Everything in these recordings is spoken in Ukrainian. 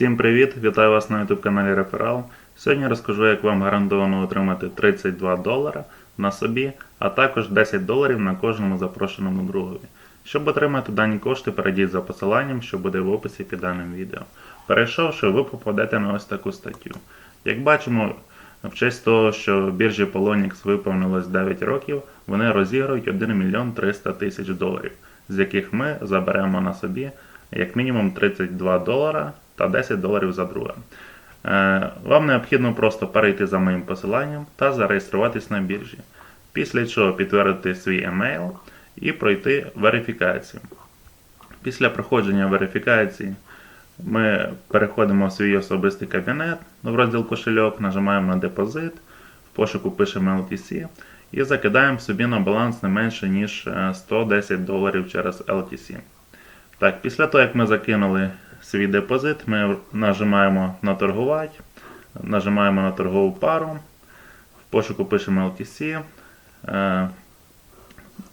Всім привіт! Вітаю вас на YouTube каналі Реферал. Сьогодні розкажу, як вам гарантовано отримати 32 долара на собі, а також 10 доларів на кожному запрошеному другові. Щоб отримати дані кошти, перейдіть за посиланням, що буде в описі під даним відео. Перейшовши, ви попадете на ось таку статтю. Як бачимо, в честь того, що біржі Polonix виповнилось 9 років, вони розіграють 1 мільйон 300 тисяч доларів, з яких ми заберемо на собі як мінімум 32 долара та 10 доларів за друге. Е, Вам необхідно просто перейти за моїм посиланням та зареєструватись на біржі. Після чого підтвердити свій емейл і пройти верифікацію. Після проходження верифікації ми переходимо в свій особистий кабінет в розділ кошельок, нажимаємо на депозит, в пошуку пишемо LTC і закидаємо собі на баланс не менше, ніж е, 110 доларів через LTC. Так, після того, як ми закинули свій депозит, ми нажимаємо на торгувати, нажимаємо на торгову пару, в пошуку пишемо LTC, е,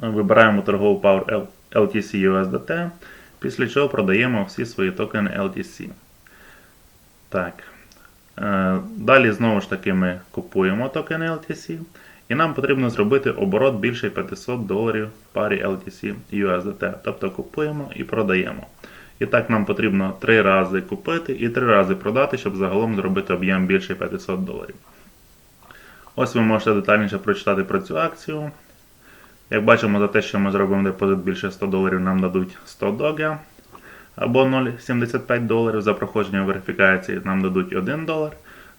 вибираємо торгову пару LTC USDT, після чого продаємо всі свої токени LTC. Так. Е, Далі знову ж таки ми купуємо токени LTC. І нам потрібно зробити оборот більше 500 доларів в парі LTC USDT. Тобто купуємо і продаємо. І так нам потрібно 3 рази купити і 3 рази продати, щоб загалом зробити об'єм більше 500 доларів. Ось ви можете детальніше прочитати про цю акцію. Як бачимо, за те, що ми зробимо депозит більше 100 доларів, нам дадуть 100 доги або 0,75 доларів. За проходження верифікації нам дадуть 1 долар.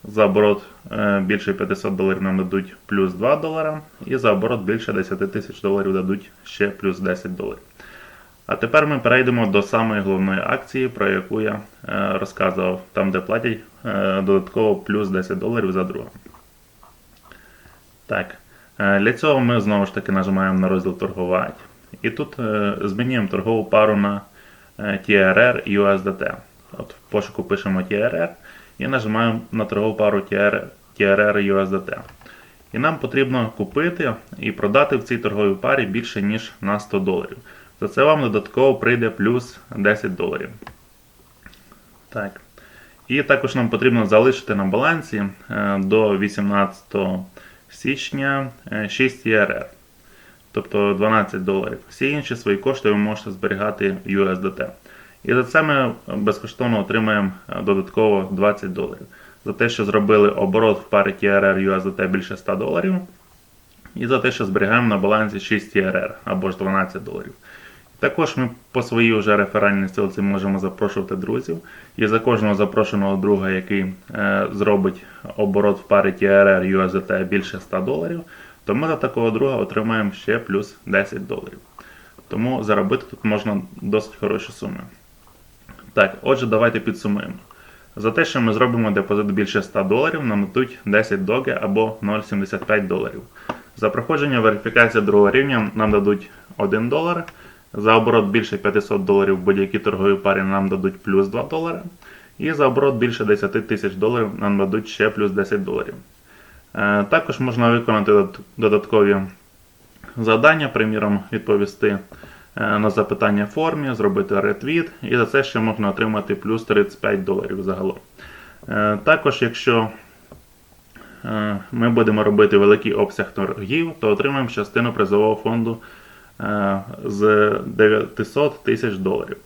За оборот е, більше 500 доларів нам дадуть плюс 2 долара. І за оборот більше 10 тисяч доларів дадуть ще плюс 10 доларів. А тепер ми перейдемо до самої головної акції, про яку я е, розказував, там де платять е, додатково плюс 10 доларів за друге. Так, е, для цього ми знову ж таки нажимаємо на розділ торгувати. І тут змінюємо торгову пару на TRR USDT. От в пошуку пишемо TRR і нажимаємо на торгову пару TRR і USDT. І нам потрібно купити і продати в цій торговій парі більше, ніж на 100 доларів. За це вам додатково прийде плюс 10 доларів. Так. І також нам потрібно залишити на балансі е, до 18 січня е, 6 ERR, тобто 12 доларів. Всі інші свої кошти ви можете зберігати в USDT. І за це ми безкоштовно отримаємо е, додатково 20 доларів. За те, що зробили оборот в парі TRR USDT більше 100 доларів. І за те, що зберігаємо на балансі 6 TRR або ж 12 доларів. Також ми по своїй вже реферальній ссылці можемо запрошувати друзів. І за кожного запрошеного друга, який е, зробить оборот в парі TRR USDT більше 100 доларів, то ми за такого друга отримаємо ще плюс 10 доларів. Тому заробити тут можна досить хороші суми. Так, отже, давайте підсумуємо. За те, що ми зробимо депозит більше 100 доларів, нам дадуть 10 доги або 0,75 доларів. За проходження верифікації другого рівня нам дадуть 1 долар. За оборот більше 500 доларів будь-якій торговій парі нам дадуть плюс 2 долари. І за оборот більше 10 тисяч доларів нам дадуть ще плюс 10 доларів. Е, Також можна виконати додаткові завдання, приміром, відповісти е, на запитання в формі, зробити ретвіт, і за це ще можна отримати плюс 35 доларів загалом. Е, Також, якщо ми будемо робити великий обсяг торгів, то отримаємо частину призового фонду з 900 тисяч доларів.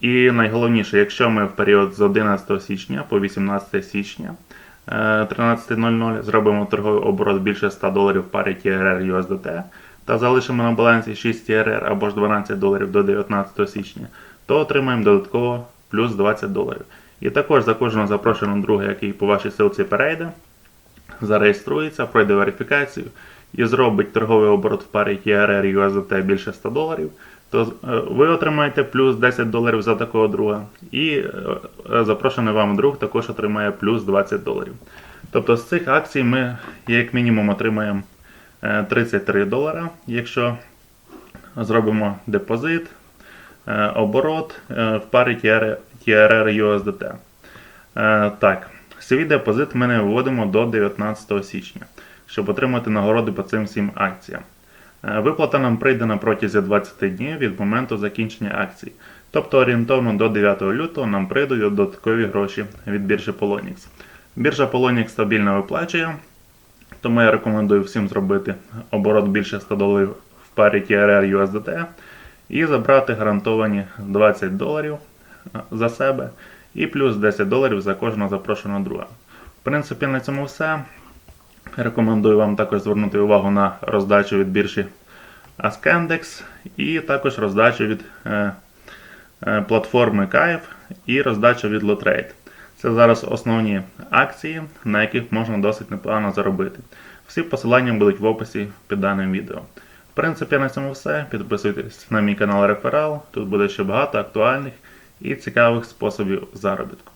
І найголовніше, якщо ми в період з 11 січня по 18 січня е, 13.00 зробимо торговий оборот більше 100 доларів в парі TRR USDT та залишимо на балансі 6 TRR або ж 12 доларів до 19 січня, то отримаємо додатково плюс 20 доларів. І також за кожного запрошеного друга, який по вашій ссылці перейде, зареєструється, пройде верифікацію і зробить торговий оборот в парі TRR USDT більше 100 доларів, то е, ви отримаєте плюс 10 доларів за такого друга. І е, е, запрошений вам друг також отримає плюс 20 доларів. Тобто з цих акцій ми як мінімум отримаємо е, 33 долара, якщо зробимо депозит, оборот в парі TRR USDT. Так, свій депозит ми не виводимо до 19 січня, щоб отримати нагороди по цим всім акціям. Е, Виплата нам прийде на протязі 20 днів від моменту закінчення акцій. Тобто орієнтовно до 9 лютого нам прийдуть додаткові гроші від біржі Polonix. Біржа Polonix стабільно виплачує, тому я рекомендую всім зробити оборот більше 100 доларів в парі TRR USDT і забрати гарантовані 20 доларів е, за себе і плюс 10 доларів за кожного запрошеного друга. В принципі, на цьому все. Рекомендую вам також звернути увагу на роздачу від біржі Ascendex і також роздачу від е, е, платформи Кайф і роздачу від Lotrade. Це зараз основні акції, на яких можна досить непогано заробити. Всі посилання будуть в описі під даним відео. В принципі, на цьому все. Підписуйтесь на мій канал Реферал. Тут буде ще багато актуальних і цікавих способів заробітку.